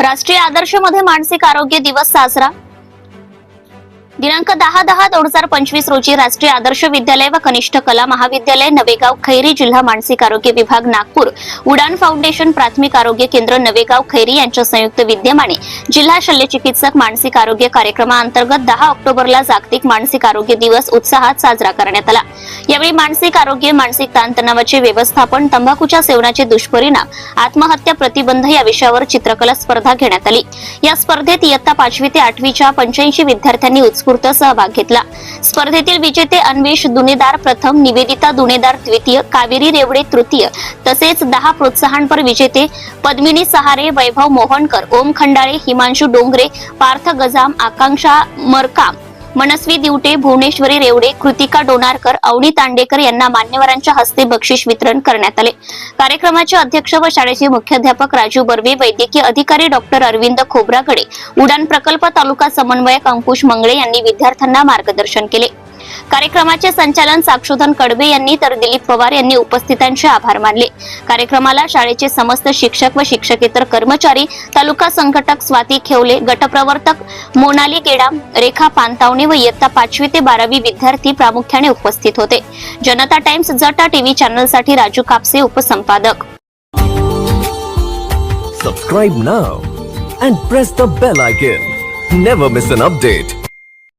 राष्ट्रीय आदर्शमध्ये मानसिक आरोग्य दिवस साजरा दिनांक दहा दहा दोन हजार पंचवीस रोजी राष्ट्रीय आदर्श विद्यालय व कनिष्ठ कला महाविद्यालय नवेगाव खैरी जिल्हा मानसिक आरोग्य विभाग नागपूर उडान फाउंडेशन प्राथमिक आरोग्य केंद्र नवेगाव खैरी यांच्या संयुक्त विद्यमाने जिल्हा शल्यचिकित्सक मानसिक आरोग्य कार्यक्रमाअंतर्गत दहा ऑक्टोबरला जागतिक मानसिक आरोग्य दिवस उत्साहात साजरा करण्यात आला. यावेळी मानसिक आरोग्य मानसिक ताणतणावाचे व्यवस्थापन तंबाखूच्या सेवनाचे दुष्परिणाम आत्महत्या प्रतिबंध या विषयावर चित्रकला स्पर्धा घेण्यात आली. या स्पर्धेत इयत्ता पाचवी ते आठवीच्या पंच्याऐंशी विद्यार्थ्यांनी उत्स्फूर्त सहभाग घेतला. स्पर्धेतील विजेते अन्वेष दुनेदार प्रथम निवेदिता दुनेदार द्वितीय कावेरी रेवडे तृतीय तसेच दहा प्रोत्साहनपर विजेते पद्मिनी सहारे वैभव मोहनकर ओम खंडाळे हिमांशू डोंगरे पार्थ गजाम आकांक्षा मरकाम मनस्वी दिवटे भुवनेश्वरी रेवडे कृतिका डोनारकर अवनी तांडेकर यांना मान्यवरांच्या हस्ते बक्षीस वितरण करण्यात आले. कार्यक्रमाचे अध्यक्ष व शाळेचे मुख्याध्यापक राजू बर्वे वैद्यकीय अधिकारी डॉक्टर अरविंद खोब्रागडे उडान प्रकल्प तालुका समन्वयक अंकुश मंगळे यांनी विद्यार्थ्यांना मार्गदर्शन केले. कार्यक्रमाचे संचालन साक्षोधन कडबे यांनी तर दिलीप पवार यांनी उपस्थितांचे आभार मानले कार्यक्रमाला शाळेचे समस्त शिक्षक व शिक्षकेतर कर्मचारी तालुका संघटक स्वाती खेवले गटप्रवर्तक मोनाली गेडाम रेखा पानतावणे व इयत्ता पाचवी ते बारावी विद्यार्थी प्रामुख्याने उपस्थित होते जनता टाइम्स जटा टीव्ही चॅनलसाठी राजू कापसे उपसंपादक Subscribe now and press the bell icon. Never miss an update.